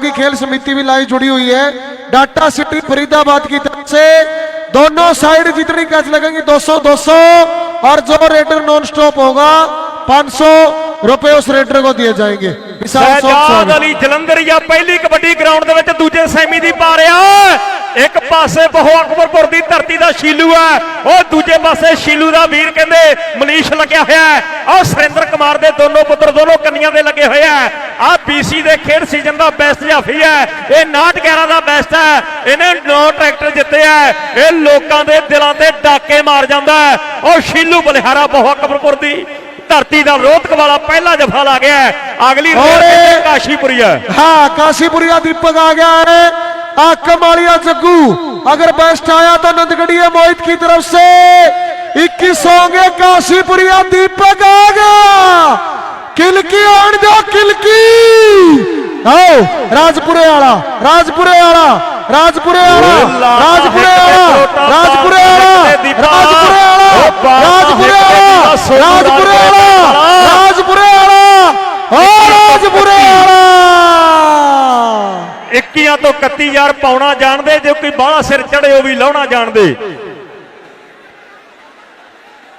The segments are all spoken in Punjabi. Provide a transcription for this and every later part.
की खेल समिति भी लाइव जुड़ी हुई है। डाटा सिटी फरीदाबाद की तरफ़ से दोनों साइड जितनी कैच लगेंगी 200 200 और जो रेडर नॉन स्टॉप होगा 500 रुपए उस रेडर को दिए जाएँगे। ਸਹਿਜਾਦ ਅਲੀ ਜਲੰਧਰੀਆ ਪਹਿਲੀ ਕਬੱਡੀ ਗਰਾਊਂਡ ਦੇ ਵਿੱਚ ਦੂਜੇ ਸੈਮੀ ਦੀ ਪਾ ਇੱਕ ਪਾਸੇ ਬਹੋ ਅਕਬਰਪੁਰ ਦੀ ਧਰਤੀ ਦਾ ਸ਼ੀਲੂ ਹੈ। ਉਹ ਦੂਜੇ ਪਾਸੇ ਸ਼ੀਲੂ ਦਾ ਵੀਰ ਕਹਿੰਦੇ ਮਨੀਸ਼ ਲੱਗਿਆ ਹੋਇਆ ਹੈ। ਆਹ ਸੁਰਿੰਦਰ ਕੁਮਾਰ ਦੇ ਦੋਨੋਂ ਪੁੱਤਰ ਦੋਨੋਂ ਕੰਨੀਆਂ ਦੇ ਲੱਗੇ ਹੋਏ ਆ ਆਹ ਪੀਸੀ ਦੇ ਖੇਡ ਸੀਜ਼ਨ ਦਾ ਬੈਸਟ ਜਾਫੀ ਹੈ। ਇਹ 911 ਦਾ ਬੈਸਟ ਹੈ। ਇਹਨੇ 9 ਟਰੈਕਟਰ ਜਿੱਤੇ ਆ ਇਹ ਲੋਕਾਂ ਦੇ ਦਿਲਾਂ ਤੇ ਡਾਕੇ ਮਾਰ ਜਾਂਦਾ ਹੈ। ਉਹ ਸ਼ੀਲੂ ਬਲਿਹਾਰਾ ਬਹੁ ਅਕਬਰਪੁਰ ਦੀ ਧਰਤੀ ਦਾ ਰੋਹਤਕ ਵਾਲਾ ਪਹਿਲਾ ਜਫਾ ਲਾ ਗਿਆ ਹੈ। ਅਗਲੀ ਰੇਡ ਔਰ ਇਹ- ਕਹਿੰਦੇ ਕਾਸ਼ੀਪੁਰੀਆ हाँ काशीपुरिया दीपक आ गया है आकम वालिया जग्गू अगर बेस्ट आया तो नंदगढ़िया मोहित की तरफ से 21 होंगे काशीपुरिया दीपक आ गया किलकी आन दो किलकी आओ राजपुरे वाला राजपुरे वाला राजपुरे वाला राजपुरे वाला राजपुरे वाला राजपुरे वाला ਰਾਜਪੁਰੇ ਵਾਲਾ ਰਾਜਪੁਰੇ ਵਾਲਾ ਰਾਜਪੁਰੇ ਵਾਲਾ ਹੋ ਰਾਜਪੁਰੇ। ਵਾਲਾ 21 ਤੋਂ 31000 ਪਾਉਣਾ ਜਾਣਦੇ ਜੇ ਕੋਈ ਬਾਹਲਾ ਸਿਰ ਚੜੇ ਉਹ ਵੀ ਲਾਉਣਾ ਜਾਣਦੇ।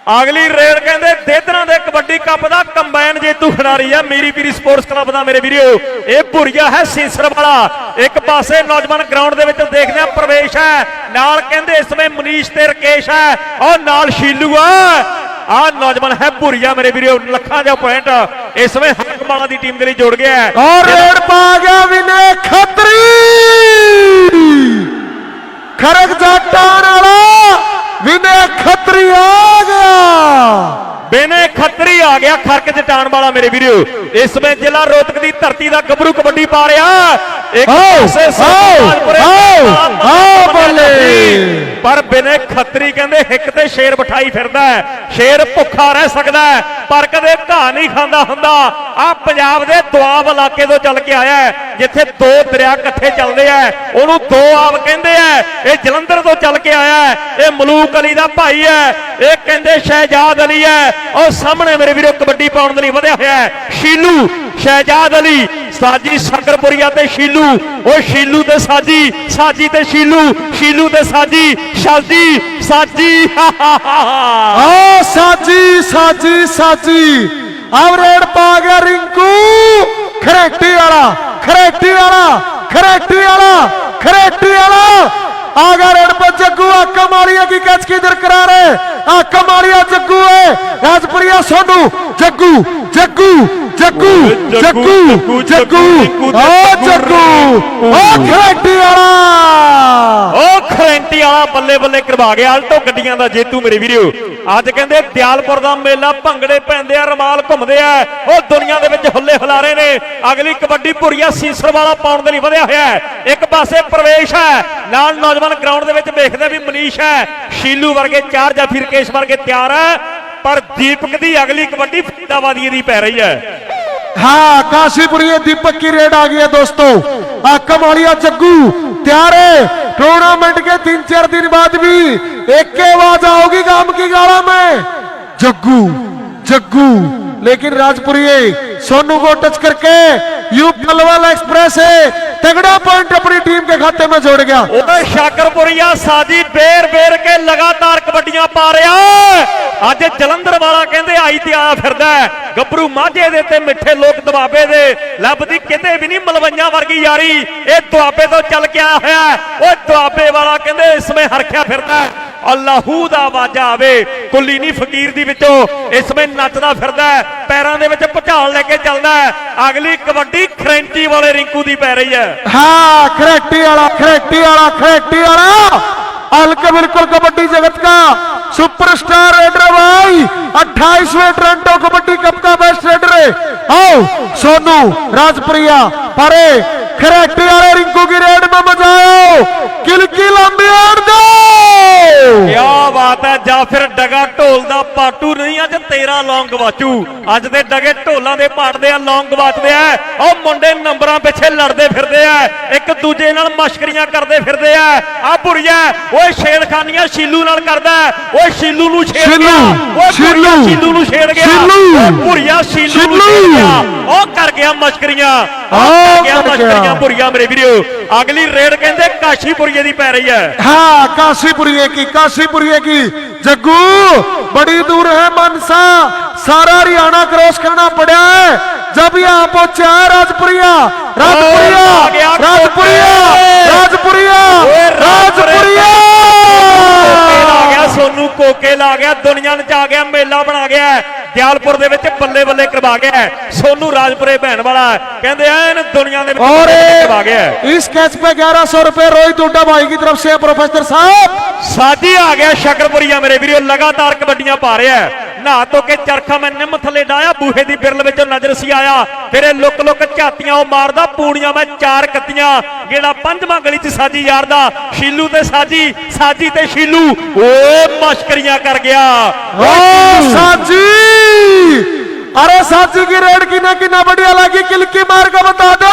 ਅਗਲੀ ਰੇਲ ਕਹਿੰਦੇ ਦੇਦਰਾਂ ਦੇ ਕਬੱਡੀ ਕੱਪ ਦਾ ਕੰਬਾਈਨ ਜੇਤੂ ਖਿਡਾਰੀ ਆ ਮੇਰੀ ਪੀਰੀ ਸਪੋਰਟਸ ਕਲੱਬ ਦਾ ਮੇਰੇ ਵੀਰੋ। ਇਹ ਭੁਰੀਆ ਹੈ ਸੀਸਰ ਵਾਲਾ। ਇੱਕ ਪਾਸੇ ਨੌਜਵਾਨ ਗਰਾਊਂਡ ਦੇ ਵਿੱਚ ਦੇਖਦੇ ਆ ਪ੍ਰਵੇਸ਼ ਹੈ। ਨਾਲ ਕਹਿੰਦੇ ਇਸ ਸਮੇਂ ਮਨੀਸ਼ ਤੇ ਰਕੇਸ਼ ਹੈ। ਔਰ ਨਾਲ ਸ਼ੀਲੂ ਆ। ਆ ਨੌਜਵਾਨ ਹੈ ਭੁਰੀਆ ਮੇਰੇ ਵੀਰੋ ਲੱਖਾਂ ਦਾ ਪੁਆਇੰਟ ਇਸ ਸਮੇਂ ਵਾਲਾ ਦੀ ਟੀਮ ਦੇ ਲਈ ਜੁੜ ਗਿਆ ਔਰ ਰੇਡ ਪਾ ਗਿਆ ਵਿਨੇ ਖੱਤਰੀ! ਖਰਗ ਜੱਟਾਂ ਵਾਲਾ! ਵਿਨੇ ਖਤਰੀ ਆ ਗਿਆ। ਬਿਨੇ ਖਤਰੀ ਆ ਗਿਆ ਖਰਕ ਜਟਾਣ ਵਾਲਾ ਮੇਰੇ ਵੀਰੋ। ਇਸ ਵੇ ਜ਼ਿਲ੍ਹਾ ਰੋਤਕ ਦੀ ਧਰਤੀ ਦਾ ਗੱਭਰੂ ਕਬੱਡੀ ਪਾ ਰਿਹਾ। ਇੱਕ ਆਓ, ਪਾਸੇ ਆਓ, ਸਰਦਾਰਪੁਰੇ ਆਓ, ਬੱਲੇ। ਪਰ ਬੇਨੇ ਖੱਤਰੀ ਕਹਿੰਦੇ ਹਿੱਕ ਤੇ ਸ਼ੇਰ ਬਿਠਾਈ ਫਿਰਦਾ ਹੈ ਸ਼ੇਰ ਭੁੱਖਾ ਰਹਿ ਸਕਦਾ ਹੈ ਪਰ ਕਦੇ ਘਾਹ ਨਹੀਂ ਖਾਂਦਾ ਹੁੰਦਾ। ਆ ਪੰਜਾਬ ਦੇ ਦੁਆਬ ਇਲਾਕੇ ਤੋਂ ਚੱਲ ਕੇ ਆਇਆ ਜਿੱਥੇ ਦੋ ਦਰਿਆ ਇਕੱਠੇ ਚੱਲਦੇ ਆ। ਉਹਨੂੰ ਦੋ ਆਬ ਕਹਿੰਦੇ ਆ। ਇਹ ਜਲੰਧਰ ਤੋਂ ਚੱਲ ਕੇ ਆਇਆ ਹੈ। ਇਹ ਮਲੂਕ ਅਲੀ ਦਾ ਭਾਈ ਹੈ। ਇਹ ਕਹਿੰਦੇ ਸ਼ਹਿਜਾਦ ਅਲੀ ਹੈ। ਉਹ ਸਾਹਮਣੇ ਮੇਰੇ ਵੀਰੋ ਕਬੱਡੀ ਪਾਉਣ ਦੇ ਲਈ ਵਧਿਆ ਹੋਇਆ ਹੈ। ਸ਼ੀਲੂ ਸ਼ਹਿਜਾਦ ਅਲੀ ਸਾਜੀ ਸ਼ਕਰਪੁਰੀਆ ਤੇ ਸ਼ੀਲੂ ਉਹ ਸ਼ੀਲੂ ਤੇ ਸਾਜੀ ਸਾਜੀ ਤੇ ਸ਼ੀਲੂ ਸ਼ੀਲੂ ਤੇ ਸਾਜੀ, ਸ਼ਾਜੀ, ਸਾਜੀ ਆ ਸਾਜੀ ਸਾਜੀ ਸਾਜੀ। ਆਵ ਰੋਡ ਪਾ ਗਿਆ ਰਿੰਕੂ। ਖਰੇਟੀ ਵਾਲਾ ਖਰੇਟੀ ਵਾਲਾ ਖਰੇਟੀ ਵਾਲਾ ਖਰੇਟੀ ਵਾਲਾ। आगा रेड पर जग्गू आका मालिया की कैच की दरकरार है आका मालिया जग्गू है राजपुरिया सोनू जग्गू जग्गू जग्गू जग्गू जग्गू ओ जग्गू ओ खरेटी वाला ਉਹ ਖਰੈਂਟੀ ਵਾਲਾ ਬੱਲੇ ਬੱਲੇ ਕਰਵਾ ਗਿਆ ਆਲਟੋ ਗੱਡੀਆਂ ਦਾ ਜੇਤੂ ਮੇਰੇ ਵੀਰੋ ਅੱਜ ਕਹਿੰਦੇ ਦਿਆਲਪੁਰ ਦਾ ਮੇਲਾ ਭੰਗੜੇ ਪੈਂਦੇ ਆ ਰਮਾਲ ਘੁੰਮਦੇ ਆ ਉਹ ਦੁਨੀਆ ਦੇ ਵਿੱਚ ਹੁੱਲੇ ਹੁਲਾਰੇ ਨੇ ਅਗਲੀ ਕਬੱਡੀ ਭੁਰੀਆ ਸੀਸਰ ਵਾਲਾ ਪਾਉਣ ਦੇ ਲਈ ਵਧਿਆ ਹੋਇਆ ਹੈ ਇੱਕ ਪਾਸੇ ਪ੍ਰਵੇਸ਼ ਹੈ ਨਾਲ ਨੌਜਵਾਨ ਗਰਾਊਂਡ ਦੇ ਵਿੱਚ ਵੇਖਦੇ ਵੀ ਮਨੀਸ਼ ਹੈ ਸ਼ੀਲੂ ਵਰਗੇ ਚਾਰ ਜਾਂ ਫਿਰ ਕੇਸ਼ ਵਰਗੇ ਤਿਆਰ ਹੈ ਪਰ ਦੀਪਕ ਦੀ ਅਗਲੀ ਕਬੱਡੀ ਫਰੀਦਾਬਾਦੀ ਦੀ ਪੈ ਰਹੀ ਹੈ हाँ काशीपुरी दीपक की रेड आ गई है दोस्तों आकम वालिया जग्गू तैयार है टूर्नामेंट के तीन चार दिन बाद भी एक के आवाज आओगी गांव की गाड़ा में जग्गू जग्गू लेकिन राजपुरी सोनू को टच करके यू पलवल एक्सप्रेस है तगड़ा पॉइंट अपनी टीम के खाते में जोड़ गया ਉਹਦਾ ਸ਼ਾਕਰਪੁਰੀਆ ਸਾਜੀ ਬੇਰ ਬੇਰ ਕੇ ਲਗਾਤਾਰ ਕਬੱਡੀਆਂ ਪਾ ਰਿਹਾ ਹੈ। ਅੱਜ ਜਲੰਧਰ ਵਾਲਾ ਕਹਿੰਦੇ ਆਈ ਤੇ ਆਇਆ ਫਿਰਦਾ ਹੈ। ਗੱਭਰੂ ਮਾਝੇ ਦੇ ਤੇ ਮਿੱਠੇ ਲੋਕ ਦਬਾਬੇ ਦੇ ਲੱਭਦੀ ਕਿਤੇ ਵੀ ਨਹੀਂ ਮਲਵਈਆਂ ਵਰਗੀ ਯਾਰੀ ਇਹ ਦੁਆਬੇ ਤੋਂ ਚੱਲ ਕੇ ਆਇਆ ਹੋਇਆ ਹੈ। ਉਹ ਦੁਆਬੇ ਵਾਲਾ ਕਹਿੰਦੇ ਇਸ ਸਮੇਂ ਹਰਖਿਆ ਫਿਰਦਾ ਹੈ। ਅੱਲਾਹੂ ਦਾ ਆਵਾਜ਼ਾ ਆਵੇ ਕੁੱਲੀ ਨਹੀਂ ਫਕੀਰ ਦੀ ਵਿੱਚੋਂ ਇਸ ਸਮੇਂ ਨੱਚਦਾ ਫਿਰਦਾ ਹੈ। ਪੈਰਾਂ ਦੇ ਵਿੱਚ ਭੁਚਾਲ ਲੈ ਕੇ ਚੱਲਦਾ ਹੈ। ਅਗਲੀ ਕਬੱਡੀ ਖਰੈਂਚੀ ਵਾਲੇ ਰਿੰਕੂ ਦੀ ਪੈ ਰਹੀ ਹੈ हाँ खरेटी वाला खरेटी वाला खरेटी वाला हल्के बिल्कुल कबड्डी जगत का सुपरस्टार रेडर भाई 28वें टोरंटो कबड्डी कप का बेस्ट रेडर है आओ सोनू राजप्रिया परे खरेटी वाले रिंकू की रेड में मजा आओ किलकी लंबी और दो ਕਿਆ ਬਾਤ ਹੈ ਜਾਂ ਫਿਰ ਡਗਾ ਢੋਲ ਦਾ ਪਾਟੂ ਨਹੀਂ ਅੱਜ ਤੇਰਾ ਲੌਂਗ ਗਵਾਚੂ ਅੱਜ ਦੇ ਡਗੇ ਢੋਲਾਂ ਦੇ ਪਾਟਦੇ ਆ ਲੌਂਗ ਗਵਾਚਦੇ ਆ। ਉਹ ਮੁੰਡੇ ਨੰਬਰਾਂ ਪਿੱਛੇ ਲੜਦੇ ਫਿਰਦੇ ਆ। ਇੱਕ ਦੂਜੇ ਨਾਲ ਮਸ਼ਕਰੀਆਂ ਕਰਦੇ ਫਿਰਦੇ ਆ। ਆ ਬੁਰੀਆ ਓਏ ਛੇੜਖਾਨੀਆਂ ਸ਼ੀਲੂ ਨਾਲ ਕਰਦਾ। ਓਏ ਸ਼ੀਲੂ ਨੂੰ ਛੇੜ ਗਿਆ। ਓਏ ਸ਼ੀਲੂ ਨੂੰ ਛੇੜ ਗਿਆ। ਓਏ ਬੁਰੀਆ ਸ਼ੀਲੂ ਨੂੰ ਛੇੜ ਗਿਆ। ਉਹ ਕਰ ਗਿਆ ਮਸ਼ਕਰੀਆਂ। ਆ ਗਿਆ ਮਸ਼ਕਰੀਆਂ ਬੁਰੀਆ ਮੇਰੇ ਵੀਰੋ। ਅਗਲੀ ਰੇਡ ਕਹਿੰਦੇ ਕਾਸ਼ੀਪੁਰੀਏ ਦੀ ਪੈ ਰਹੀ ਹੈ। ਹਾਂ ਕਾਸ਼ੀਪੁਰੀਏ ਕੀ ਕਾਸ਼ੀਪੁਰੀਏ ਕੀ? जग्गू बड़ी दूर है मनसा सारा हरियाणा क्रॉस करना पड़ा है जब यहाँ पहुंचा है राजपुरिया राजपुरिया आ गया राजपुरिया कोके। राजपुरिया ओए राजपुरिया। ਸੋਨੂ ਕੋਕੇ ਲਾ ਗਿਆ ਦੁਨੀਆ ਨਚਾ ਗਿਆ ਮੇਲਾ ਬਣਾ ਗਿਆ ਦਿਆਲਪੁਰ ਦੇ ਵਿੱਚ ਬੱਲੇ ਬੱਲੇ ਕਰਵਾ ਗਿਆ ਸੋਨੂ ਰਾਜਪੁਰੇ ਭੈਣ ਵਾਲਾ ਕਹਿੰਦੇ ਐਨ ਦੁਨੀਆ ਦੇ ਵਿੱਚ ਕਰਵਾ ਗਿਆ। ਇਸ ਕੈਚ ਪੇ 1100 ਰੁਪਏ ਰੋਈ ਦੁੱਡਾ ਭਾਈ ਦੀ ਤਰਫ ਸੇ ਪ੍ਰੋਫੈਸਰ ਸਾਹਿਬ। ਸਾਜੀ ਆ ਗਿਆ ਸ਼ਕਰਪੁਰੀਆ ਮੇਰੇ ਵੀਰੋ ਲਗਾਤਾਰ ਕਬੱਡੀਆਂ ਪਾ ਰਿਹਾ ਨਹਾ ਧੋ ਕੇ ਚਰਖਾ ਮੈਂ ਨਿੰਮ ਥੱਲੇ ਡਾਇਆ ਬੂਹੇ ਦੀ ਬਿਰਲ ਵਿੱਚ ਨਜ਼ਰ ਸੀ ਆਇਆ ਫਿਰ ਇਹ ਲੁੱਕ ਲੁੱਕ ਝਾਤੀਆਂ ਉਹ ਮਾਰਦਾ ਪੂਣੀਆਂ ਮੈਂ ਚਾਰ ਕੱਤੀਆਂ ਜਿਹੜਾ ਪੰਜਵਾਂ ਗਲੀ 'ਚ ਸਾਜੀ ਯਾਰਦਾ ਸ਼ੀਲੂ ਤੇ ਸਾਜੀ ਸਾਜੀ ਤੇ ਸ਼ੀਲੂ ਓਏ ਮਸ਼ਕਰੀਆਂ ਕਰ ਗਿਆ ओ साजी अरे साजी की रेड की ना की ना बढ़िया लगी किलकी मार का बता दो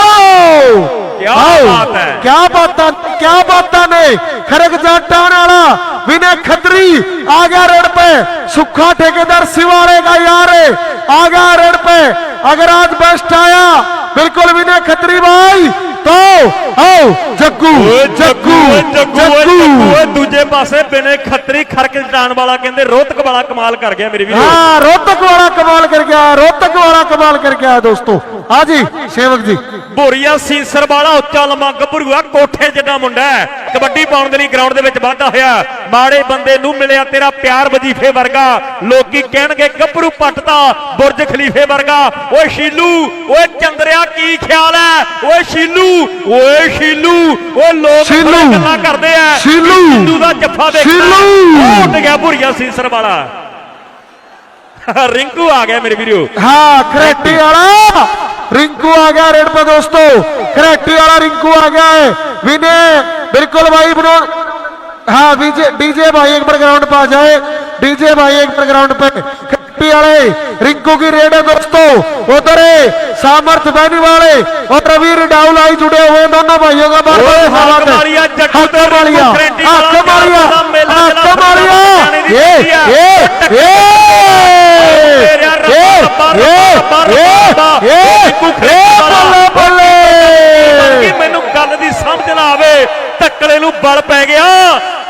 क्या आओ, बात है। क्या बात है क्या बात है ने खरक जाटान वाला विनय खत्री आ गया रेड पे सुखा ठेकेदार सिवाड़े का यार है आ गया रेड पे अगर आज बेस्ट आया बिल्कुल विनय खत्री भाई तो आओ जग्गू ਓਏ जग्गू ਓਏ ਜੱਗੂ ਓਏ ਜੱਗੂ ਓਏ जग्गू ਦੂਜੇ ਪਾਸੇ ਬਿਨੇ ਮਿੱਤਰੀ ਖਰਕ ਜਟਾਣ ਵਾਲਾ ਕਹਿੰਦੇ ਰੋਹਤਕ ਵਾਲਾ ਕਮਾਲ ਕਰ ਗਿਆ ਮੇਰੇ ਵੀਰੋ। ਹਾਂ ਰੋਹਤਕ ਵਾਲਾ ਕਮਾਲ ਕਰ ਗਿਆ ਰੋਹਤਕ ਵਾਲਾ ਕਮਾਲ ਕਰ ਗਿਆ ਦੋਸਤੋ। ਆ ਜੀ ਸੇਵਕ ਜੀ। ਬੋਰੀਆ ਸੀਸਰ ਵਾਲਾ ਉੱਚਾ ਲੰਮਾ ਗੱਭਰੂਆ ਕੋਠੇ ਜਿੱਡਾ ਮੁੰਡਾ ਕਬੱਡੀ ਪਾਉਣ ਦੇ ਲਈ ਗਰਾਊਂਡ ਦੇ ਵਿੱਚ ਵਾਧਾ ਹੋਇਆ। ਮਾੜੇ ਬੰਦੇ ਨੂੰ ਮਿਲਿਆ ਤੇਰਾ ਪਿਆਰ ਵਜੀਫੇ ਵਰਗਾ। ਲੋਕੀ ਕਹਿਣਗੇ ਗੱਭਰੂ ਪੱਟ ਦਾ ਬੁਰਜ ਖਲੀਫੇ ਵਰਗਾ। ਓਏ ਸ਼ੀਲੂ ਓਏ ਚੰਦਰਿਆ ਕੀ ਖਿਆਲ ਹੈ? ਓਏ ਸ਼ੀਲੂ ਓਏ ਸ਼ੀਲੂ ਓ ਲੋਕ ਗੱਲਾਂ ਕਰਦੇ ਆ। ਸ਼ੀਲੂ ਦਾ ਜੱਫਾ ਦੇਖਦਾ। ਉੱਡ ਗਿਆ ਭੋਰੀਆ ਸੀਸਰ ਵਾਲਾ ਰਿੰਕੂ ਆ ਗਿਆ ਮੇਰੇ ਵੀਰੋ हाँ खरेटी वाला रिंकू आ गया रेड पे दोस्तों खरेटी वाला रिंकू आ गया है विनय बिल्कुल भाई बनो हाँ डीजे डीजे भाई एक बार ग्राउंड पे आ जाए डीजे भाई एक बार ग्राउंड पे खरेटी वाले रिंकू की रेड है दोस्तों उधर है सामर्थ बहनी वाले और रवि रिडाउल आई जुड़े हुए हैं दोनों भाइयों का बार ओए, बार हक मारिया, जग्गू ते मारिया रिंकू खरेटी वाला हक मारिया का मेला हक चला मारिया जाने दी ये दिया। ये ये मेरे यार रब्बा, ये रब्बा, रब्बा, ये रब्बा, ये ये रिंकू ये खरेटी वाला। ਬੱਲੇ ਕਿ ਬੱਲੇ ਮੈਨੂੰ ਗੱਲ ਦੀ ਸਮਝ ਨਾ ਆਵੇ ਟੱਕਲੇ ਨੂੰ ਬਲ ਪੈ ਗਿਆ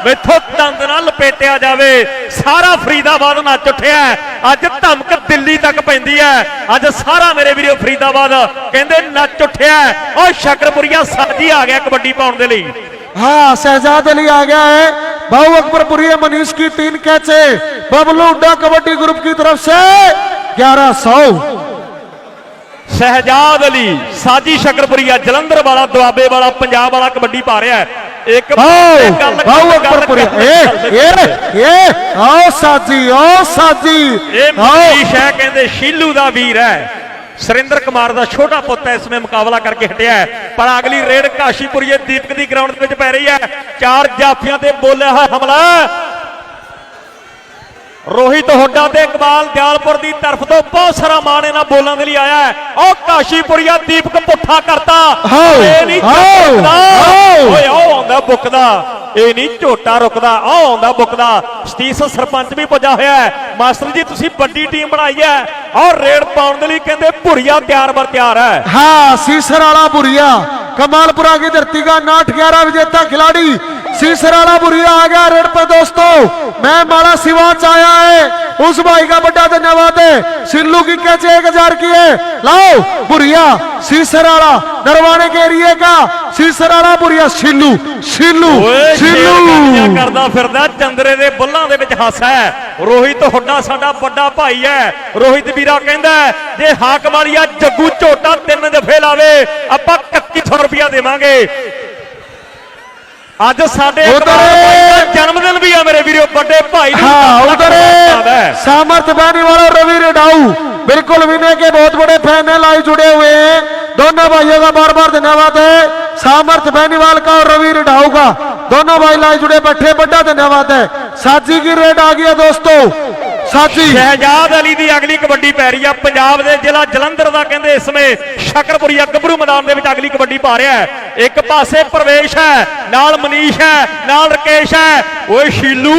ਮੈਥੋਂ ਦੰਦ ਨਾਲ ਲਪੇਟਿਆ ਜਾਵੇ ਸਾਰਾ ਫਰੀਦਾਬਾਦ ਨੱਚ ਉੱਠਿਆ ਅੱਜ ਧਮਕ ਦਿੱਲੀ ਤੱਕ ਪੈਂਦੀ ਹੈ ਅੱਜ ਸਾਰਾ ਮੇਰੇ ਵੀਰੋ ਫਰੀਦਾਬਾਦ ਕਹਿੰਦੇ ਨੱਚ ਉੱਠਿਆ ਓ ਸ਼ਕਰਪੁਰੀਆ ਸਾਜੀ ਆ ਗਿਆ ਕਬੱਡੀ ਪਾਉਣ ਦੇ ਲਈ हाँ शहजाद अली आ गया है भाऊ अकबरपुरी मनीष की तीन कैचे बबलू हुड्डा कबड्डी ग्रुप की तरफ से ग्यारह सौ ਸ਼ਹਿਜਾਦ ਅਲੀ ਸਾਜੀ ਸ਼ਕਰਪੁਰੀਆ ਜਲੰਧਰ ਵਾਲਾ ਦੁਆਬੇ ਵਾਲਾ ਪੰਜਾਬ ਵਾਲਾ ਕਬੱਡੀ ਪਾ ਰਿਹਾ ਇੱਕ ਗੱਲ ਬਾਹੂ ਅਕਬਰਪੁਰੀ ਏ ਏ ਏ ਆਓ ਸਾਜੀ ਆਓ ਸਾਜੀ। ਇਹ ਮੋਦੀ ਸ਼ਹਿ ਕਹਿੰਦੇ ਸ਼ੀਲੂ ਦਾ ਵੀਰ ਹੈ। ਸਰਿੰਦਰ ਕੁਮਾਰ ਦਾ ਛੋਟਾ ਪੁੱਤ ਹੈ ਇਸ ਵਿੱਚ ਮੁਕਾਬਲਾ ਕਰਕੇ ਹਟਿਆ ਹੈ। ਪਰ ਅਗਲੀ ਰੇਡ ਕਾਸ਼ੀਪੁਰੀਏ ਦੀਪਕ ਦੀ ਗਰਾਊਂਡ ਵਿੱਚ ਪੈ ਰਹੀ ਹੈ। ਚਾਰ ਜਾਫੀਆਂ ਤੇ ਬੋਲਿਆ ਹੋਇਆ ਹਮਲਾ। ਰੋਹਿਤ ਹੁੱਡਾ ਤੇ ਇਕਬਾਲ ਦਿਆਲਪੁਰ ਦੀ ਤਰਫ ਤੋਂ ਬਹੁਤ ਸਾਰਾ ਮਾਣ ਇਹਨਾਂ ਬੋਲਾਂ ਦੇ ਲਈ ਆਇਆ ਹੈ। ਉਹ ਕਾਸ਼ੀਪੁਰੀਆ ਦੀਪਕ ਪੁੱਠਾ ਕਰਤਾ। ਇਹ ਨਹੀਂ ਝੁਕਦਾ ਓਏ ਉਹ ਆਉਂਦਾ ਬੁੱਕਦਾ। ਇਹ ਨਹੀਂ ਝੋਟਾ ਰੁਕਦਾ ਉਹ ਆਉਂਦਾ ਬੁੱਕਦਾ। ਸਤੀਸ ਸਰਪੰਚ ਵੀ ਪੁੱਜਾ ਹੋਇਆ ਹੈ। ਮਾਸਟਰ ਜੀ ਤੁਸੀਂ ਵੱਡੀ ਟੀਮ ਬਣਾਈ ਹੈ ਔਰ ਰੇਡ ਪਾਉਣ ਦੇ ਲਈ ਕਹਿੰਦੇ ਭੁਰੀਆ ਤਿਆਰ ਬਰ ਤਿਆਰ ਹੈ। ਹਾਂ ਸੀਸਰ ਵਾਲਾ ਭੁਰੀਆ। ਕਮਾਲਪੁਰਾ ਕੀ ਧਰਤੀ ਦਾ 9 11 ਵਿਜੇਤਾ ਖਿਲਾੜੀ सीसर वाला बुरिया आ गया रेड पे दोस्तों मैं माला सिवाच आया है उस भाई का बड़ा धन्यवाद है सिल्लू की कैचे एक हजार की है लाओ बुरिया सीसर वाला नरवाने के एरिए का सीसर वाला बुरिया सिल्लू सिल्लू ਓਏ ਸ਼ੇਰਗਾਨੀਆਂ सिल्लू ਕਰਦਾ ਫਿਰਦਾ ਚੰਦਰੇ ਦੇ ਬੁੱਲਾਂ ਦੇ ਵਿੱਚ ਹਾਸਾ ਹੈ ਰੋਹਿਤ ਹੁੱਡਾ ਸਾਡਾ ਵੱਡਾ ਭਾਈ ਹੈ ਰੋਹਿਤ ਵੀਰਾ ਕਹਿੰਦਾ ਹੈ, ਜੇ ਹਾਕ ਵਾਲੀਆ ਜੱਗੂ ਝੋਟਾ ਤਿੰਨ ਦਫੇ ਲਾਵੇ ਆਪਾਂ 3100 ਰੁਪਇਆ ਦੇਵਾਂਗੇ ਅੱਜ ਸਾਡੇ ਉਧਰ- ਇਕਬਾਲ ਭਾਈ ਦਾ ਜਨਮ ਦਿਨ ਵੀ ਆ ਮੇਰੇ ਵੀਰੋ ਵੱਡੇ ਭਾਈ ਨੂੰ हाँ ਲੱਖ उधर ਲੱਖ ਧੰਨਵਾਦ है ਹੈ। सामर्थ बहनी वाला रवि रेडाऊ बिल्कुल विनय के बहुत बड़े फैन है लाइव जुड़े हुए हैं दोनों भाइयों का बार बार धन्यवाद है सामर्थ बहनीवाल का और रवि रेडाऊ का दोनों भाई लाइव जुड़े बैठे बड़ा धन्यवाद है साजी की रेड आ गई है दोस्तों ਸਾਜੀ ਸ਼ਹਿਜਾਦ ਅਲੀ ਦੀ ਅਗਲੀ ਕਬੱਡੀ ਪੈ ਰਹੀ ਆ। ਪੰਜਾਬ ਦੇ ਜ਼ਿਲ੍ਹਾ ਜਲੰਧਰ ਦਾ ਕਹਿੰਦੇ ਇਸ ਸਮੇਂ ਸ਼ਕਰਪੁਰੀਆ ਗੱਭਰੂ ਮੈਦਾਨ ਦੇ ਵਿੱਚ ਅਗਲੀ ਕਬੱਡੀ ਪਾ ਰਿਹਾ ਹੈ। ਇੱਕ ਪਾਸੇ ਪ੍ਰਵੇਸ਼ ਹੈ ਨਾਲ ਮਨੀਸ਼ ਹੈ ਨਾਲ ਰਕੇਸ਼ ਹੈ। ਓਏ ਸ਼ੀਲੂ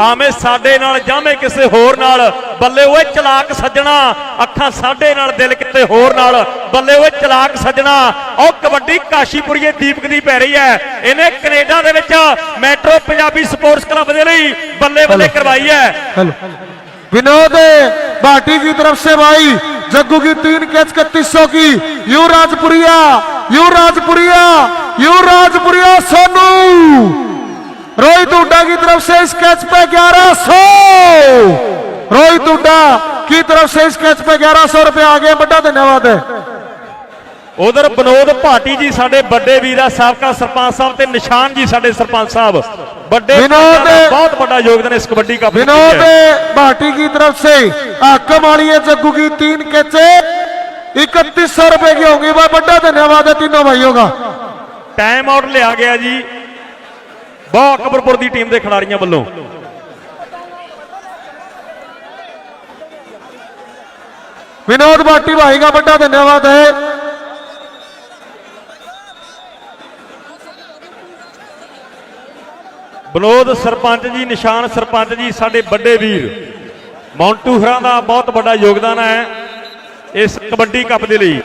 ਆਵੇਂ ਸਾਡੇ ਨਾਲ ਜਾਵੇਂ ਕਿਸੇ ਹੋਰ ਨਾਲ। ਬੱਲੇ ਓਏ ਚਲਾਕ ਸੱਜਣਾ ਅੱਖਾਂ ਸਾਡੇ ਨਾਲ ਦਿਲ ਕਿਤੇ ਹੋਰ ਨਾਲ। ਬੱਲੇ ਓਏ ਚਲਾਕ ਸੱਜਣਾ ਉਹ ਕਬੱਡੀ ਕਾਸ਼ੀਪੁਰੀਏ ਦੀਪਕ ਦੀ ਪੈ ਰਹੀ ਹੈ। ਇਹਨੇ ਕੈਨੇਡਾ ਦੇ ਵਿੱਚ ਮੈਟਰੋ ਪੰਜਾਬੀ ਸਪੋਰਟਸ ਕਲੱਬ ਦੇ ਲਈ ਬੱਲੇ ਬੱਲੇ ਕਰਵਾਈ ਹੈ। विनोद भाटी की तरफ से भाई जग्गू की तीन कैच इकतीस सौ की युवराजपुरिया युवराजपुरिया युवराजपुरिया सोनू रोहित हुड्डा की तरफ से इस कैच पे ग्यारह सौ रोहित हुड्डा की तरफ से इस कैच पे ग्यारह सौ रुपए आ गए बड़ा धन्यवाद है ਉਧਰ ਬਨੋਦ ਭਾਟੀ ਜੀ ਸਾਡੇ ਵੱਡੇ ਵੀਰ ਆ ਸਾਬਕਾ ਸਰਪੰਚ ਸਾਹਿਬ ਤੇ ਨਿਸ਼ਾਨ ਜੀ ਸਾਡੇ ਸਰਪੰਚ ਸਾਹਿਬ ਵੱਡੇ ਵਿਨੋਦ- ਭਾਈਆਂ ਦਾ ਬਹੁਤ ਵੱਡਾ ਯੋਗਦਾਨ ਇਸ ਕਬੱਡੀ ਕੱਪ ਵਿੱਚ विनोद ਹੈ। भाटी की तरफ से हाकम वाली है जग्गू की तीन कैचे इकतीस सौ रुपए की होंगी भाई बड़ा धन्यवाद है तीनों भाइयों का ਟਾਈਮ ਆਊਟ ਲਿਆ ਗਿਆ ਜੀ ਬਹੁਤ ਅਕਬਰਪੁਰ ਦੀ ਟੀਮ ਦੇ ਖਿਡਾਰੀਆਂ ਵੱਲੋਂ विनोद भाटी भाई का बड़ा धन्यवाद है ਬਨੋਦ ਸਰਪੰਚ ਜੀ ਨਿਸ਼ਾਨ ਸਰਪੰਚ ਜੀ ਸਾਡੇ ਵੱਡੇ ਵੀਰ ਮੌਂਟੂ ਹਰਾਂ ਦਾ ਬਹੁਤ ਵੱਡਾ ਯੋਗਦਾਨ ਹੈ ਇਸ ਕਬੱਡੀ ਕੱਪ ਦੇ ਲਈ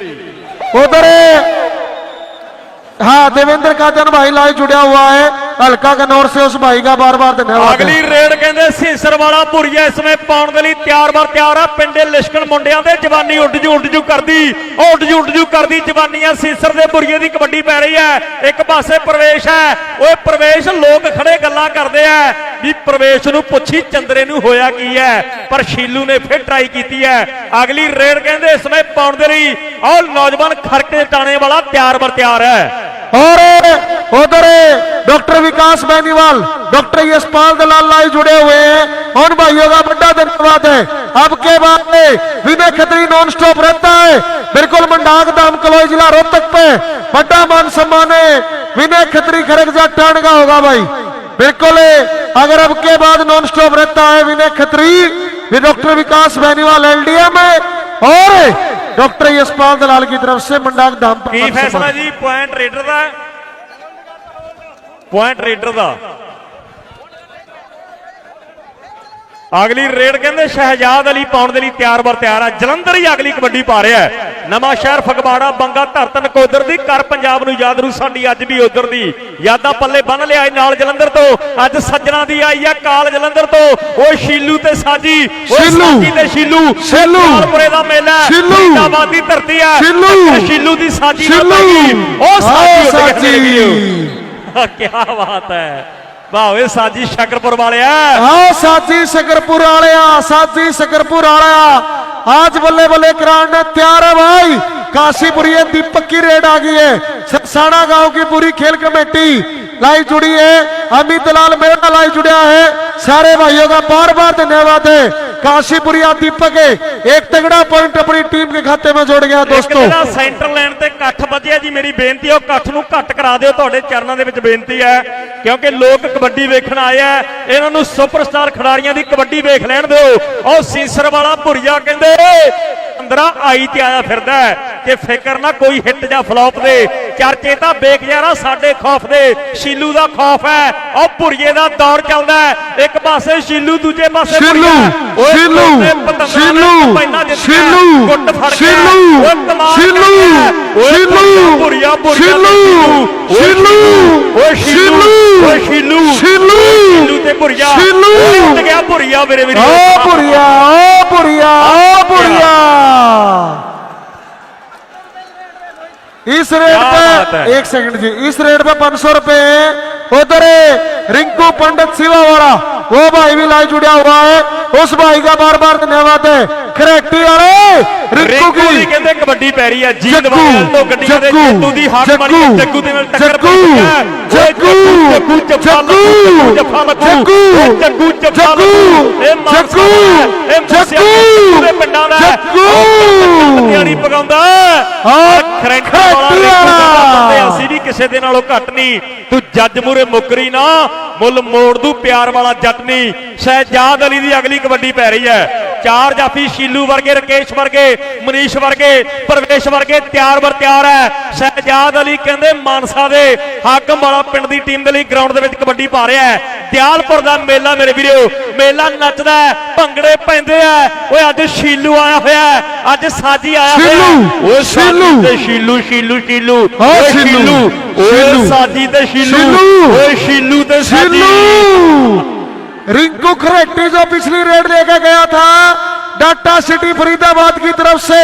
उधर हाँ देवेंद्र काजन भाई लाइव जुड़ा हुआ है ਹਲਕਾ ਕਨੌਰ ਸੇ ਉਸ ਭਾਈ ਦਾ ਬਾਰ-ਬਾਰ ਧੰਨਵਾਦ। ਅਗਲੀ ਰੇਡ ਕਹਿੰਦੇ ਸੀਸਰ ਵਾਲਾ ਪੁਰੀਆ ਇਸ ਸਮੇਂ ਪਾਉਣ ਦੇ ਲਈ ਤਿਆਰ-ਬਾਰ ਤਿਆਰ ਆ। ਪਿੰਡੇ ਲਿਸ਼ਕਣ ਮੁੰਡਿਆਂ ਦੇ ਜਵਾਨੀ ਉੱਡ ਜੂ ਉੱਡ ਜੂ ਕਰਦੀ, ਉੱਡ ਜੂ ਉੱਡ ਜੂ ਕਰਦੀ। ਜਵਾਨੀਆਂ ਸੀਸਰ ਦੇ ਪੁਰੀਏ ਦੀ ਕਬੱਡੀ ਪੈ ਰਹੀ ਹੈ। ਇੱਕ ਪਾਸੇ ਪ੍ਰਵੇਸ਼ ਹੈ। ਓਏ ਪ੍ਰਵੇਸ਼, ਲੋਕ ਖੜੇ ਗੱਲਾਂ ਕਰਦੇ ਆ। ਵੀ ਪ੍ਰਵੇਸ਼ ਨੂੰ ਪੁੱਛੀ ਚੰਦਰੇ ਨੂੰ ਹੋਇਆ ਕੀ ਹੈ? ਪਰ ਸ਼ੀਲੂ ਨੇ ਫਿਰ ਟਰਾਈ ਕੀਤੀ ਹੈ। ਅਗਲੀ ਰੇਡ ਕਹਿੰਦੇ, ਇਸ ਸਮੇਂ ਪਾਉਣ ਦੇ ਲਈ ਆਹ ਨੌਜਵਾਨ ਖਰਕੇ ਟਾਣੇ ਵਾਲਾ ਤਿਆਰ-ਬਰ ਤਿਆਰ ਹੈ। और उधर doctor Vikas Beniwal, doctor Yashpal Dalal live जुड़े हुए हैं। उन भाइयों का बड़ा धन्यवाद है। अब के बाद विनय खत्री नॉन स्टॉप रहता है। बिल्कुल मंडाक धाम कलोई जिला रोहतक पे। बड़ा मान सम्मान है। विनय खत्री खरगजा टाण का होगा भाई। बिल्कुल, अगर अब के बाद नॉन स्टॉप रहता है विनय खत्री डॉक्टर विकास बेनीवाल है। और डॉक्टर यशपाल दलाल की तरफ से मंडाक धाम की फैसला जी पॉइंट रेडर का पॉइंट रेडर का ਅਗਲੀ ਰੇਡ ਕਹਿੰਦੇ ਸ਼ਹਿਜਾਦ ਅਲੀ ਪਾਉਣ ਦੇ ਲਈ ਤਿਆਰ ਬਰ ਤਿਆਰ ਆ। ਜਲੰਧਰ ਹੀ ਅਗਲੀ ਕਬੱਡੀ ਪਾ ਰਿਹਾ ਹੈ। ਨਵਾਂ ਸ਼ਹਿਰ ਫਗਵਾੜਾ ਬੰਗਾ ਧਰਤ ਨਕੋਦਰ ਦੀ ਕਰ ਪੰਜਾਬ ਨੂੰ ਯਾਦ ਰੂ ਸਾਡੀ ਅੱਜ ਵੀ ਉਧਰ ਦੀ। ਯਾਦਾਂ ਪੱਲੇ ਬੰਨ ਲਿਆ ਏ ਨਾਲ ਜਲੰਧਰ ਤੋਂ। ਅੱਜ ਸੱਜਣਾ ਦੀ ਆਈ ਆ ਕਾਲ ਜਲੰਧਰ ਤੋਂ। ਓ ਸ਼ੀਲੂ ਤੇ ਸਾਜੀ। ਸ਼ੀਲੂ। ਸਾਜੀ ਤੇ ਸ਼ੀਲੂ। ਸ਼ੀਲੂ। ਕਾਲਪੁਰੇ ਦਾ ਮੇਲਾ ਹੈ। ਸ਼ੀਲੂ। ਜਿੰਦਾਬਾਦ ਦੀ ਧਰਤੀ ਹੈ। ਸ਼ੀਲੂ। ਦੀ ਸਾਜੀ ਨਾਲ ਉਹ ਸਾਜੀ ਉੱਡ ਕੀ ਬਾਤ ਹੈ। ਵਾਹ ਓਏ ਸਾਜੀ ਸ਼ਕਰਪੁਰ ਵਾਲਿਆ आओ साथी सकरपुर आलिया साथी सकरपुर आलिया आज बल्ले बल्ले कराने तैयार है भाई काशीपुरी है दीपक की रेड आ गई है ससाना गांव की पूरी खेल कमेटी लाइव जुड़ी है अमित लाल मेरा लाइव जुड़ा है सारे भाइयों का बार बार धन्यवाद है काशीपुरिया दीपक है एक तगड़ा पॉइंट अपनी टीम के खाते में जोड़ गया ਇੱਕ दोस्तों ਜਿਹੜਾ ਸੈਂਟਰ ਲਾਈਨ ਤੇ ਇਕੱਠ ਵੱਜਿਆ ਜੀ ਮੇਰੀ ਬੇਨਤੀ ਹੈ ਉਹ ਇਕੱਠ ਨੂੰ ਘੱਟ ਕਰਾ ਦਿਓ ਤੁਹਾਡੇ ਚਰਨਾਂ ਦੇ ਵਿੱਚ ਬੇਨਤੀ ਹੈ ਕਿਉਂਕਿ ਲੋਕ ਕਬੱਡੀ ਵੇਖਣ ਆਏ ਆ ਇਹਨਾਂ ਨੂੰ ਸੁਪਰਸਟਾਰ ਖਿਡਾਰੀਆਂ ਦੀ ਕਬੱਡੀ ਵੇਖ ਲੈਣ ਦਿਓ ਉਹ ਸੀਸਰ ਵਾਲਾ ਭੁਰੀਆ ਕਹਿੰਦੇ ਕੰਦਰਾ ਆਈ ਤੇ ਆਇਆ ਫਿਰਦਾ ਤੇ ਫਿਕਰ ਨਾ ਕੋਈ ਹਿੱਟ ਜਾਂ ਫਲੌਪ ਦੇ। ਚਰਚੇ ਤਾਂ ਬੇਗਜ਼ਾਰਾ ਸਾਡੇ ਖੌਫ ਦੇ। ਸ਼ੀਲੂ ਦਾ ਖੌਫ ਹੈ। ਉਹ ਭੁਰੀਏ ਦਾ ਦੌਰ ਚੱਲਦਾ ਇੱਕ ਪਾਸੇ ਸ਼ੀਲੂ ਦੂਜੇ ਪਾਸੇ ਸ਼ੀਲੂ ਸ਼ੀਲੂ ਸ਼ੀਲੂ ਸ਼ੀਲੂ ਗੁੱਟ ਸ਼ੀਲੂ ਸ਼ੀਲੂ ਭੁਰੀਆ ਭੁਰੀਆ ਸ਼ੀਲੂ ਓਏ ਸ਼ੀਲੂ ਓਏ ਸ਼ੀਲੂ ਸ਼ੀਲੂ ਸ਼ੀਲੂ ਤੇ ਭੁਰੀਆ। ਸ਼ੀਲੂ। ਗਿਆ ਭੁਰੀਆ ਮੇਰੇ ਵੀਰੇ। ਓ ਭੁਰੀਆ ਓ ਭੁਰੀਆ 诶呀！इस रेट क्या बात पे है? एक सेकंड जी इस रेट पे पांच सौ रुपए उधर रिंकू पंडित शिवा वाला वो भाई भी लाइव जुड़ा हुआ है उस भाई का बार बार धन्यवाद है खरेटी वाले रिंकू ਰਿੰਕੂ ਦੀ की ਕਹਿੰਦੇ ਕਬੱਡੀ ਪੈ ਰਹੀ ਹੈ ਜੀਤ ਜੱਗੂ, ਵਾਲਿਆਂ ਤੋਂ ਗੱਡੀਆਂ ਦੇ ਜੱਗੂ, ਜੱਗੂ ਦੀ ਹਾਕ ਮਾਰੀ ਹੈ, ਜੱਗੂ, ਜੱਗੂ ਦੇ ਨਾਲ ਟੱਕਰ ਜੱਗੂ, ਪਈ ਹੈ ਓਏ ਜੱਗੂ, ਜੱਗੂ ਜੱਫਾ ਲੱਗੂ ਜੱਫਾ ਲੱਗੂ ਜੱਗੂ, ਓਏ ਜੱਗੂ ਜੱਫਾ ਜੱਗੂ, ਲੱਗੂ ਇਹ ਮਾਨਸਾ ਜੱਗੂ, ਦਾ ਹੈ, ਇਹ ਮੂਸਿਆ ਜੱਗੂ, ਦੇ ਪਿੰਡਾਂ ਦਾ ਹੈ। ਜੱਗੂ। ਨਿਆਣੀ ਪਕਾਉਂਦਾ ਕਿਸੇ ਦੇ ਨਾਲੋਂ ਘੱਟ ਨਹੀਂ। ਤੂੰ ਜੱਜ ਮੂਰੇ ਮੁਕਰੀ ਨਾ ਮੁੱਲ ਮੋੜ ਦੂ ਪਿਆਰ ਵਾਲਾ ਜੱਟ ਨਹੀਂ। ਸ਼ਹਿਜਾਦ ਅਲੀ ਦੀ ਅਗਲੀ ਕਬੱਡੀ ਪੈ ਰਹੀ ਹੈ। ਚਾਰ ਜਾਫੀ ਸ਼ੀਲੂ ਵਰਗੇ ਰਕੇਸ਼ ਵਰਗੇ ਮਨੀਸ਼ ਵਰਗੇ ਪ੍ਰਵੇਸ਼ ਵਰਗੇ ਤਿਆਰ ਬਰ ਤਿਆਰ ਹੈ। ਸ਼ਹਿਜਾਦ ਅਲੀ ਕਹਿੰਦੇ ਮਾਨਸਾ ਦੇ ਹਾਕਮ ਵਾਲਾ ਪਿੰਡ ਦੀ ਟੀਮ ਦੇ ਲਈ ਗਰਾਊਂਡ ਦੇ ਵਿੱਚ ਕਬੱਡੀ ਪਾ ਰਿਹਾ ਹੈ। ਦਿਆਲਪੁਰ ਦਾ ਮੇਲਾ ਮੇਰੇ ਵੀਰੋ ਮੇਲਾ ਨੱਚਦਾ ਹੈ ਭੰਗੜੇ ਪੈਂਦੇ ਆ। ਓਏ ਅੱਜ ਸ਼ੀਲੂ ਆਇਆ ਹੋਇਆ ਅੱਜ ਸਾਜੀ ਆਇਆ ਹੋਇਆ ਸ਼ੀਲੂ, ਓਏ ਸਾਜੀ ਸ਼ੀਲੂ। ਤੇ ਸ਼ੀਲੂ ਸ਼ੀਲੂ ਸ਼ੀਲੂ। ਓਏ ਸ਼ੀਲੂ, ਓਏ ਸ਼ੀਲੂ। ਸਾਜੀ ਤੇ ਸ਼ੀਲੂ ਸ਼ੀਲੂ। ਓਏ ਸ਼ੀਲੂ ਤੇ ਸਾਜੀ सिल्लू रिंकू खरेट्टी जो पिछली रेड लेके गया था डाटा सिटी फरीदाबाद की तरफ से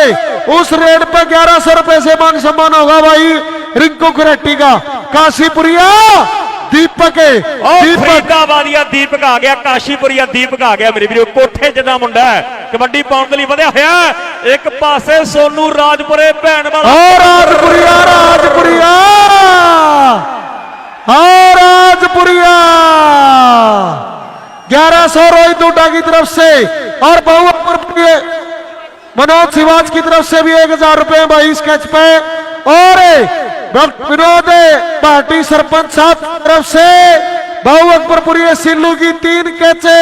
उस रेड पे ग्यारह सौ रुपए से मान सम्मान होगा भाई रिंकू खरेट्टी का काशीपुरिया दीपक है ਉਹ दीपक ਫਰੀਦਾਬਾਦੀਆ ਦੀਪਕ ਆ ਗਿਆ ਕਾਸ਼ੀਪੁਰੀਆ ਦੀਪਕ ਆ ਗਿਆ ਮੇਰੇ ਵੀਰੋ ਕੋਠੇ ਜਦਾ ਮੁੰਡਾ ਹੈ ਕਬੱਡੀ ਪਾਉਣ ਦੇ ਲਈ ਵਧਿਆ ਹੋਇਆ ਹੈ। ਇੱਕ ਪਾਸੇ ਸੋਨੂ ਰਾਜਪੁਰੇ ਭੈਣ ਵਾਲਾ और राजपुरिया राजपुरिया और राजपुरिया। ग्यारह सौ रोहित डोडा की तरफ़ से और बहु प्रिय मनोज सिवाज की तरफ़ से भी एक हज़ार रुपए भाई स्केच पे। और विनोद पार्टी सरपंच साहब की तरफ़ से बहु अकबरपुरी सिल्लू की तीन कैचे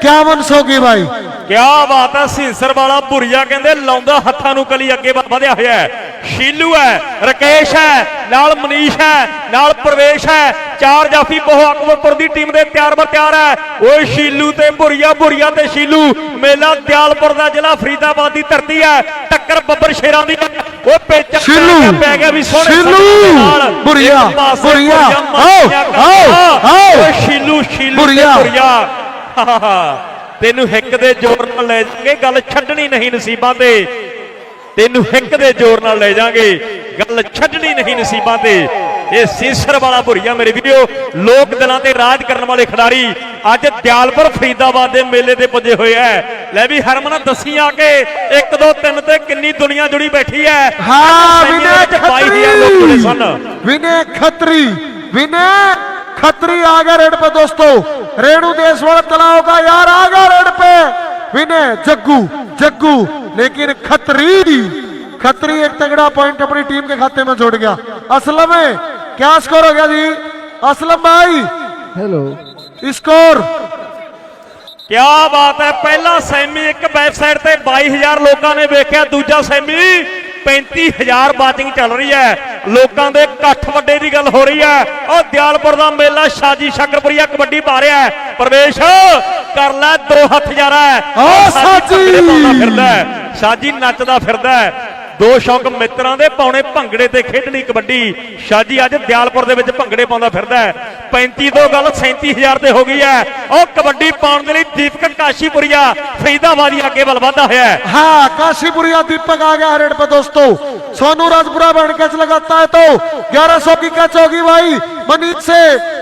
क्या की भाई। ਕਿਆ ਬਾਤ ਹੈ ਸਿੰਸਰ ਵਾਲਾ ਭੁਰੀਆ ਕਹਿੰਦੇ ਲਾਉਂਦਾ ਹੱਥਾਂ ਨੂੰ ਕਲੀ ਅੱਗੇ ਵਧਿਆ ਹੋਇਆ ਹੈ ਸ਼ੀਲੂ ਹੈ ਰਕੇਸ਼ ਹੈ ਨਾਲ ਮਨੀਸ਼ ਹੈ ਨਾਲ ਪ੍ਰਵੇਸ਼ ਹੈ ਚਾਰ ਜਾਫੀ ਬਹੁ ਅਕਬਰਪੁਰ ਦੀ ਟੀਮ ਦੇ ਤਿਆਰ ਬਰ ਤਿਆਰ ਹੈ ਓਏ ਸ਼ੀਲੂ ਤੇ ਭੁਰੀਆ ਭੁਰੀਆ ਤੇ ਸ਼ੀਲੂ ਮੇਲਾ ਦਿਆਲਪੁਰ ਦਾ ਜ਼ਿਲ੍ਹਾ ਫਰੀਦਾਬਾਦ ਦੀ ਧਰਤੀ ਹੈ ਟੱਕਰ ਬੱਬਰ ਸ਼ੇਰਾਂ ਦੀ ਹੈ। ਓਏ ਪੇਚਕ ਸ਼ੀਲੂ, ਪੈ ਗਿਆ ਵੀ ਸੋਹਣੇ ਸ਼ੀਲੂ। ਭੁਰੀਆ, ਭੁਰੀਆ, ਆਓ। ਆਓ, ਆਓ। ਸ਼ੀਲੂ ਸ਼ੀਲੂ ਤੇ ਭੁਰੀਆ। ਤੈਨੂੰ ਹਿੱਕ ਦੇ ਜ਼ੋਰ ਨਾਲ ਲੈ ਜਾਗੇ ਗੱਲ ਛੱਡਣੀ ਨਹੀਂ ਨਸੀਬਾਂ ਤੇ। ਤੈਨੂੰ ਹਿੱਕ ਦੇ ਜ਼ੋਰ ਨਾਲ ਲੈ ਜਾਗੇ ਗੱਲ ਛੱਡਣੀ ਨਹੀਂ ਨਸੀਬਾਂ ਤੇ। ਇਹ ਸੀਸਰ ਵਾਲਾ ਭੁਰੀਆ ਮੇਰੇ ਵੀਰੋ ਲੋਕ ਦਿਲਾਂ ਤੇ ਰਾਜ ਕਰਨ ਵਾਲੇ ਖਿਡਾਰੀ ਅੱਜ ਦਿਆਲਪੁਰ ਫਰੀਦਾਬਾਦ ਦੇ ਮੇਲੇ ਤੇ ਪੁੱਜੇ ਹੋਏ ਐ। ਲੈ ਵੀ ਹਰਮਨ ਦੱਸੀ ਆ ਕੇ 1 2 3 ਤੇ ਕਿੰਨੀ ਦੁਨੀਆ ਜੁੜੀ ਬੈਠੀ ਐ। ਹਾਂ ਵਿਨੇ ਖੱਤਰੀ। ਵਿਨੇ ਖੱਤਰੀ ਵਿਨੇ खत्री विनय खत्री विनय खत्री आ गया रेड पे दोस्तों रेणु देशवाल तलाव का यार आ गया रेड पे विनय जग्गू जग्गू लेकिन खत्री खत्री एक तगड़ा पॉइंट अपनी टीम के खाते में जोड़ गया असलम में क्या स्कोर हो गया जी असलम भाई हेलो स्कोर ਕਿਆ ਬਾਤ ਹੈ ਪਹਿਲਾ ਸੈਮੀ ਇੱਕ ਵੈਬਸਾਈਟ ਤੇ 22000 ਲੋਕਾਂ ਨੇ ਵੇਖਿਆ ਦੂਜਾ ਸੈਮੀ 35000 ਵਾਚਿੰਗ ਚੱਲ ਰਹੀ ਹੈ ਲੋਕਾਂ ਦੇ ਇਕੱਠ ਵੱਡੇ ਦੀ ਗੱਲ ਹੋ ਰਹੀ ਹੈ। ਉਹ ਦਿਆਲਪੁਰ ਦਾ ਮੇਲਾ ਸ਼ਾਜੀ ਸ਼ਕਰਪੁਰੀਆ ਕਬੱਡੀ ਪਾ ਰਿਹਾ ਹੈ। ਪ੍ਰਵੇਸ਼ ਕਰ ਲੈ ਦੋ ਹੱਥ ਜਾਰਾ ਹੈ। ਓ ਸਾਜੀ! ਫਿਰਦਾ ਹੈ। ਸਾਜੀ ਨੱਚਦਾ ਫਿਰਦਾ ਹੈ। ਦੋ ਸ਼ੌਕ ਮਿੱਤਰਾਂ ਦੇ ਪਾਉਣੇ ਭੰਗੜੇ ਤੇ ਖੇਡਣੀ ਕਬੱਡੀ ਸ਼ਾਜੀ ਅੱਜ ਦਿਆਲਪੁਰ ਦੇ ਵਿੱਚ ਭੰਗੜੇ ਪਾਉਂਦਾ ਫਿਰਦਾ ਹੈ 35 ਤੋਂ ਗੱਲ 37000 ਤੇ ਹੋ ਗਈ ਹੈ ਉਹ ਕਬੱਡੀ ਪਾਉਣ ਦੇ ਲਈ ਦੀਪਕ ਕਾਸ਼ੀਪੁਰੀਆ ਫਰੀਦਾਬਾਦੀ ਅੱਗੇ ਵੱਲ ਵਧਦਾ ਹੋਇਆ ਹੈ हाँ काशीपुरिया दीपक आ गया रेड पे दोस्तों सोनू राजपुरा बैंड कैच लगाता है तो 1100 की कैच होगी भाई मनीष से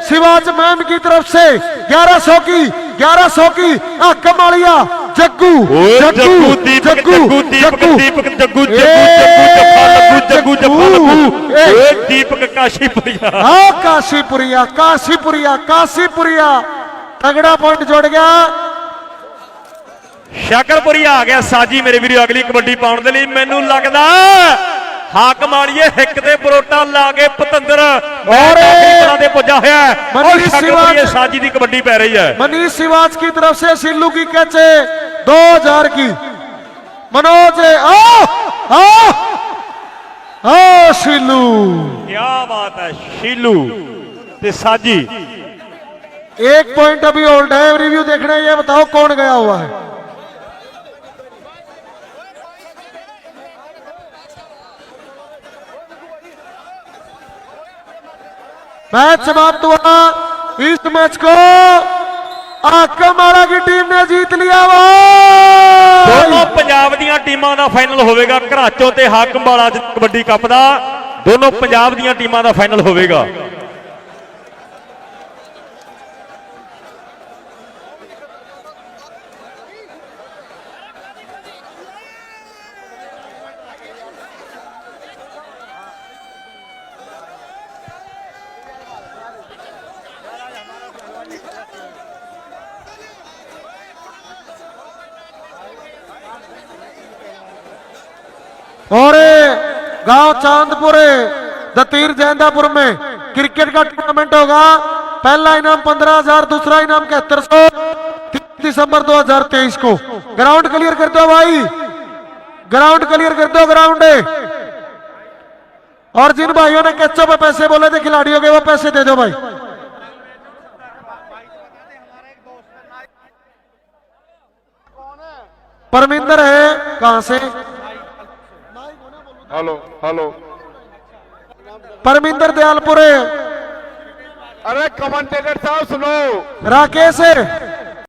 शिवाज मैम की तरफ से 1100 की 1100 की आ, कमालिया ਜੱਗੂ ਜੱਗੂ ਦੀਪਕ ਜੱਗੂ ਦੀਪਕ ਦੀਪਕ ਜੱਗੂ ਜੱਗੂ ਜੱਗੂ ਜੱਫਾ ਜੱਗੂ ਜੱਫਾ ਦੀਪਕ ਕਾਸ਼ੀਪੁਰੀਆ। ਹਾਂ ਕਾਸ਼ੀਪੁਰੀਆ ਕਾਸ਼ੀਪੁਰੀਆ ਕਾਸ਼ੀਪੁਰੀਆ। ਤਗੜਾ ਪੁਆਇੰਟ ਜੁੜ ਗਿਆ। ਸ਼ਾਕਰਪੁਰੀਆ ਆ ਗਿਆ ਸਾਜੀ ਮੇਰੇ ਵੀਰੋ ਅਗਲੀ ਕਬੱਡੀ ਪਾਉਣ ਦੇ ਲਈ। ਮੈਨੂੰ ਲੱਗਦਾ ਹਾਕ ਮਾਰੀਏ ਹਿੱਕ ਤੇ ਪਰੋਟਾ ਲਾ ਕੇ ਪਤੰਦਰ। ਔਰ! ਬਲਾਂ ਦੇ ਪੁੱਜਾ ਹੋਇਆ। ਔਰ ਸ਼ਾਕਰਪੁਰੀਆ ਸਾਜੀ ਦੀ ਕਬੱਡੀ ਪੈ ਰਹੀ ਹੈ। ਮਨੀਸ਼ ਸਿਵਾਜ ਕੀ ਤਰਫ ਸੇ? ਸਿੱਲੂ ਕੀ ਕਹਚੇ दो हज़ार की। मनोज ओ ओ शिलू। क्या बात है शिलू। साजी। एक पॉइंट अभी ऑल टाइम रिव्यू देखना है ये बताओ कौन गया हुआ है। मैच समाप्त हुआ इस मैच को ਆਕਮਾਲਾ ਦੀ ਟੀਮ ਨੇ ਜੀਤ ਲਿਆ ਵਾ? ਦੋਨੋਂ ਪੰਜਾਬ ਦੀਆਂ ਟੀਮਾਂ ਦਾ ਫਾਈਨਲ ਹੋਵੇਗਾ, ਘਰਾਚੋ ਤੇ ਹਾਕਮਵਾਲਾ ਕਬੱਡੀ ਕੱਪ ਦਾ। ਦੋਨੋਂ ਪੰਜਾਬ ਦੀਆਂ ਟੀਮਾਂ ਦਾ ਫਾਈਨਲ ਹੋਵੇਗਾ। गाँव चांदपुर दतीर जैंदापुर में। क्रिकेट का टूर्नामेंट होगा। पहला इनाम पंद्रह हज़ार, दूसरा इनाम इकहत्तर सौ दिसंबर 2023 को। ग्राउंड क्लियर कर दो भाई। ग्राउंड क्लियर कर दो ग्राउंड और जिन भाइयों ने कैचो पे पैसे बोले थे खिलाड़ियों के, वो पैसे दे दो भाई। परमिंदर है, कहाँ से? हेलो हेलो परमिंदर दयालपुर है अरे कमेंटेटर साहब सुनो राकेश है